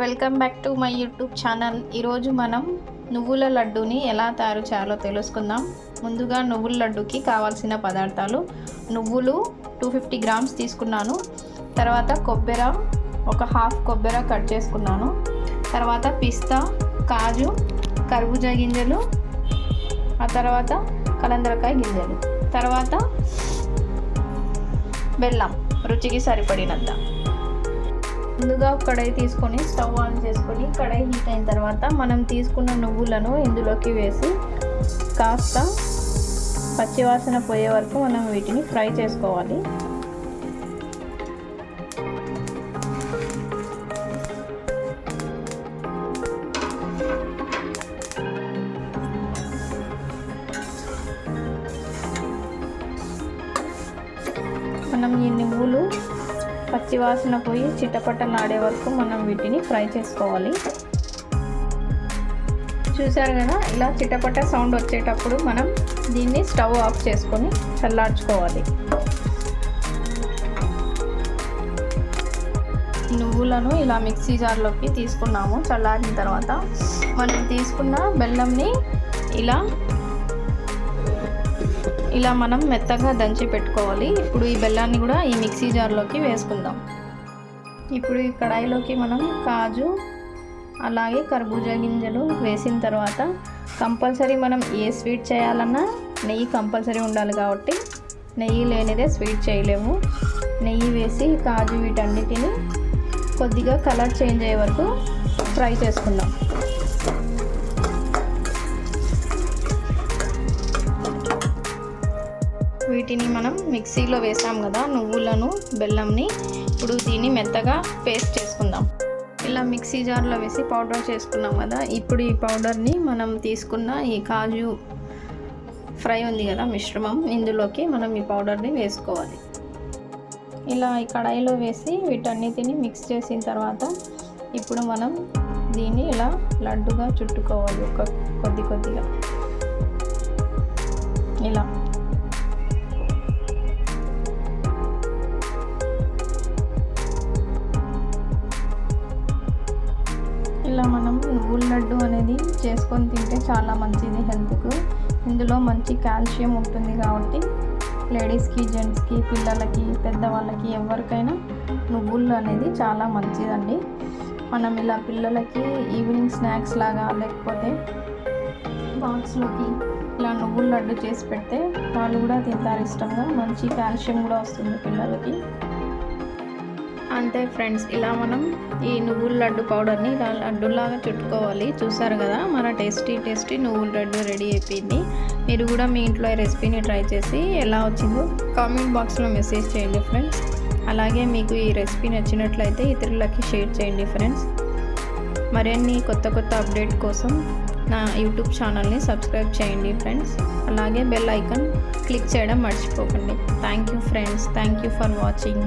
Welcome back to my YouTube channel ఈరోజు మనం నువ్వుల లడ్డూని ఎలా తయారు చేయాలో తెలుసుకుందాం. ముందుగా నువ్వుల లడ్డూకి కావాల్సిన పదార్థాలు. నువ్వులు టూ ఫిఫ్టీ గ్రామ్స్ తీసుకున్నాను. తర్వాత కొబ్బెర ఒక హాఫ్ కొబ్బెర కట్ చేసుకున్నాను. తర్వాత పిస్తా కాజు కర్బూజా గింజలు ఆ తర్వాత కలందరకాయ గింజలు. తర్వాత బెల్లం రుచికి సరిపడినంత. ముందుగా కడాయి తీసుకొని స్టవ్ ఆన్ చేసుకొని కడాయి హీట్ అయిన తర్వాత మనం తీసుకున్న నువ్వులను ఇందులోకి వేసి కాస్త పచ్చివాసన పోయే వరకు మనం వీటిని ఫ్రై చేసుకోవాలి. మనం ఈ నువ్వులు పచ్చివాసన పోయి చిటపటలాడే వరకు మనం వీటిని ఫ్రై చేసుకోవాలి. చూసారు కదా ఇలా చిట్టపట్ట సౌండ్ వచ్చేటప్పుడు మనం దీన్ని స్టవ్ ఆఫ్ చేసుకొని చల్లార్చుకోవాలి. నువ్వులను ఇలా మిక్సీ జార్లోకి తీసుకున్నాము. చల్లారిన తర్వాత మనం తీసుకున్న బెల్లంని ఇలా ఇలా మనం మెత్తగా దంచి పెట్టుకోవాలి. ఇప్పుడు ఈ బెల్లాన్ని కూడా ఈ మిక్సీ జార్లోకి వేసుకుందాం. ఇప్పుడు ఈ కడాయిలోకి మనం కాజు అలాగే కర్బూజా గింజలు వేసిన తర్వాత కంపల్సరీ మనం ఏ స్వీట్ చేయాలన్నా నెయ్యి కంపల్సరీ ఉండాలి కాబట్టి నెయ్యి లేనిదే స్వీట్ చేయలేము. నెయ్యి వేసి కాజు వీటన్నిటిని కొద్దిగా కలర్ చేంజ్ అయ్యే వరకు ఫ్రై చేసుకుందాం. వీటిని మనం మిక్సీలో వేసాం కదా నువ్వులను బెల్లంని. ఇప్పుడు దీన్ని మెత్తగా పేస్ట్ చేసుకుందాం. ఇలా మిక్సీ జార్లో వేసి పౌడర్ చేసుకున్నాం కదా ఇప్పుడు ఈ పౌడర్ని మనం తీసుకున్న ఈ కాజు ఫ్రై ఉంది కదా మిశ్రమం ఇందులోకి మనం ఈ పౌడర్ని వేసుకోవాలి. ఇలా ఈ కడాయిలో వేసి వీటన్నిటిని మిక్స్ చేసిన తర్వాత ఇప్పుడు మనం దీన్ని ఇలా లడ్డుగా చుట్టుకోవాలి ఒక కొద్ది కొద్దిగా. ఇలా. ఇలా మనం నువ్వుల లడ్డు అనేది చేసుకొని తింటే చాలా మంచిది హెల్త్కు. ఇందులో మంచి కాల్షియం ఉంటుంది కాబట్టి లేడీస్కి జెంట్స్కి పిల్లలకి పెద్దవాళ్ళకి ఎవరికైనా నువ్వులు అనేది చాలా మంచిదండి. మనం ఇలా పిల్లలకి ఈవినింగ్ స్నాక్స్ లాగా లేకపోతే బాక్స్లోకి ఇలా నువ్వుల లడ్డు చేసి పెడితే వాళ్ళు కూడా తింటారు ఇష్టంగా. మంచి కాల్షియం కూడా వస్తుంది పిల్లలకి. అంతే ఫ్రెండ్స్ ఇలా మనం ఈ నువ్వుల లడ్డు పౌడర్ని ఇలా లడ్డులాగా చుట్టుకోవాలి. చూసారు కదా మన టేస్టీ టేస్టీ నువ్వుల లడ్డు రెడీ అయిపోయింది. మీరు కూడా మీ ఇంట్లో ఈ రెసిపీని ట్రై చేసి ఎలా వచ్చిందో కామెంట్ బాక్స్లో మెసేజ్ చేయండి ఫ్రెండ్స్. అలాగే మీకు ఈ రెసిపీ నచ్చినట్లయితే ఇతరులకి షేర్ చేయండి ఫ్రెండ్స్. మరిన్ని కొత్త కొత్త అప్డేట్ కోసం నా యూట్యూబ్ ఛానల్ని సబ్స్క్రైబ్ చేయండి ఫ్రెండ్స్. అలాగే బెల్ ఐకాన్ క్లిక్ చేయడం మర్చిపోకండి. Thank you friends. Thank you for watching.